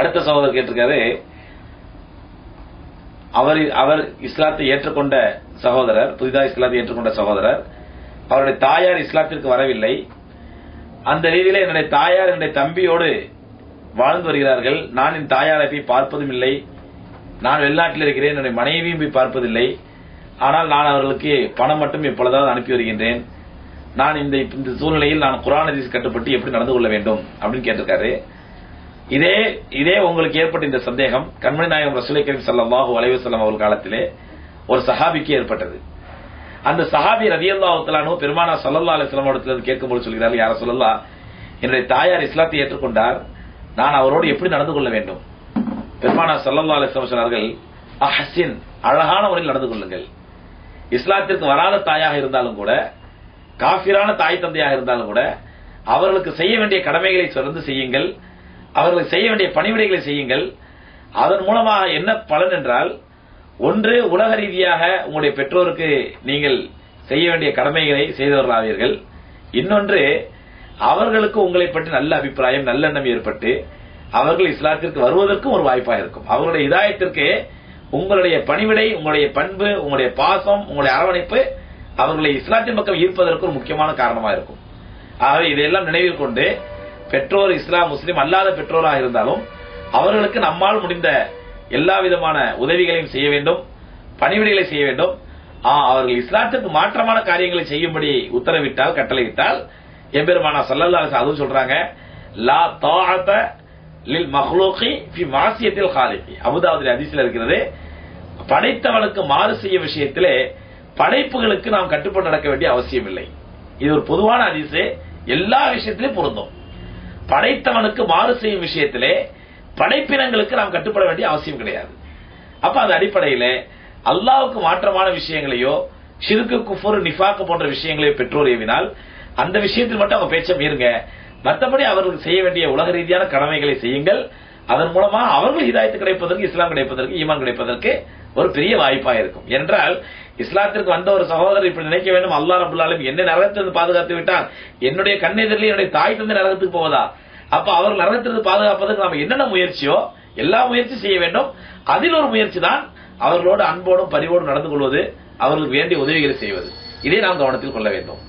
அடுத்த சகோதரர் கேட்டிருக்காரு அவர் அவர் இஸ்லாத்தை ஏற்றுக்கொண்ட சகோதரர் புதிதாக இஸ்லாத்தை ஏற்றுக்கொண்ட சகோதரர். அவருடைய தாயார் இஸ்லாத்திற்கு வரவில்லை. அந்த ரீதியில என்னுடைய தாயார் என்னுடைய தம்பியோடு வாழ்ந்து வருகிறார்கள். நான் என் தாயாரை போய் பார்ப்பதும் இல்லை. நான் வெளிநாட்டில் இருக்கிறேன். என்னுடைய மனைவியும் போய் பார்ப்பதில்லை. ஆனால் நான் அவர்களுக்கு பணம் மட்டும் எப்பொழுதாவது அனுப்பி வருகின்றேன். நான் இந்த இந்த சூழ்நிலையில் நான் குரான் ஹதீஸ் கட்டுப்பட்டு எப்படி நடந்து கொள்ள வேண்டும் அப்படின்னு கேட்டிருக்காரு. இதே இதே உங்களுக்கு ஏற்பட்ட இந்த சந்தேகம் கண்மணி நாயகம் ரசூலை கரீம் சல்லாஹூ அலைஹி அவர்கள் காலத்திலே ஒரு சஹாபிக்கு ஏற்பட்டது. அந்த சஹாபி ரதி தஆலானு பெருமானா ஸல்லல்லாஹு அலைஹி இடத்துல கேட்கும்போது சொல்கிறார்கள் யார சொல்லலாம் என்னுடைய தாயார் இஸ்லாத்தை ஏற்றுக்கொண்டார். நான் அவரோடு எப்படி நடந்து கொள்ள வேண்டும்? பெருமானா ஸல்லல்லாஹு அலிஸ்லாம் சொன்னார்கள் அஹசின் அழகான முறையில் நடந்து கொள்ளுங்கள். இஸ்லாத்திற்கு வராத தாயாக இருந்தாலும் கூட காஃபிரான தாய் தந்தையாக இருந்தாலும் கூட அவர்களுக்கு செய்ய வேண்டிய கடமைகளை தொடர்ந்து செய்யுங்கள். அவர்களுக்கு செய்ய வேண்டிய பணிவிடைகளை செய்யுங்கள். அதன் மூலமாக என்ன பலன் என்றால் ஒன்று உலக ரீதியாக உங்களுடைய பெற்றோருக்கு நீங்கள் செய்ய வேண்டிய கடமைகளை செய்தவர்களாவீர்கள். இன்னொன்று அவர்களுக்கு உங்களை பற்றி நல்ல அபிப்பிராயம் நல்லெண்ணம் ஏற்பட்டு அவர்கள் இஸ்லாத்திற்கு வருவதற்கும் ஒரு வாய்ப்பாக இருக்கும். அவர்களுடைய இதாயத்திற்கு உங்களுடைய பணிவிடை உங்களுடைய பண்பு உங்களுடைய பாசம் உங்களுடைய அரவணைப்பு அவர்களை இஸ்லாத்தின் பக்கம் ஈர்ப்பதற்கு ஒரு முக்கியமான காரணமாக இருக்கும். ஆகவே இதையெல்லாம் நினைவில் கொண்டு பெற்றோர் இஸ்லாம் முஸ்லீம் அல்லாத பெற்றோராக இருந்தாலும் அவர்களுக்கு நம்மால் முடிந்த எல்லா விதமான உதவிகளையும் செய்ய வேண்டும் பணிவிடைகளை செய்ய வேண்டும். அவர்கள் இஸ்லாத்துக்கு மாற்றமான காரியங்களை செய்யும்படி உத்தரவிட்டால் கட்டளையிட்டால் எம்பெருமானா சல்லல்லா அதுவும் சொல்றாங்க லா தாத்த லில் மக்லூகி ஃபி மாசியத்தில் காலிகி அபுதாபுல அதிசயில் இருக்கிறது படைத்தவனுக்கு மாறு செய்ய விஷயத்திலே படைப்புகளுக்கு நாம் கட்டுப்பட்டு நடக்க வேண்டிய அவசியம் இல்லை இது ஒரு பொதுவான அதிசு எல்லா விஷயத்திலும் பொருந்தும். படைத்தவனுக்கு மாறு செய்யும் விஷயத்திலே படைப்பினங்களுக்கு நாம் கட்டுப்பட வேண்டிய அவசியம் கிடையாது. அப்ப அந்த அடிப்படையில அல்லாவுக்கு மாற்றமான விஷயங்களையோ சிறுக்கு குஃபுர் நிஃபாக்கு போன்ற விஷயங்களையோ பெற்றோர் ஏவினால் அந்த விஷயத்தில் மட்டும் அவங்க பேச்சை மீறுங்க. மற்றபடி அவர்களுக்கு செய்ய வேண்டிய உலக ரீதியான கடமைகளை செய்யுங்கள். அதன் மூலமா அவர்கள் இதாயத்து கிடைப்பதற்கு இஸ்லாம் கிடைப்பதற்கு ஈமான் கிடைப்பதற்கு ஒரு பெரிய வாய்ப்பா இருக்கும். என்றால் இஸ்லாத்திற்கு வந்த ஒரு சகோதரர் இப்படி நினைக்க வேண்டும். அல்லாஹ் ரபுல் என்ன என்னை நரகத்திலிருந்து பாதுகாத்து விட்டால் என்னுடைய கண்ணெதிரில் என்னுடைய தாய் தந்தை நரகத்துக்கு போவதா? அப்ப அவர் நரகத்திலிருந்து பாதுகாப்பதற்கு நாம என்னென்ன முயற்சியோ எல்லா முயற்சி செய்ய வேண்டும். அதில் ஒரு முயற்சி தான் அவர்களோடு அன்போடும் பரிவோடும் நடந்து கொள்வது அவர்களுக்கு வேண்டிய உதவிகளை செய்வது. இதை நாம் கவனத்தில் கொள்ள வேண்டும்.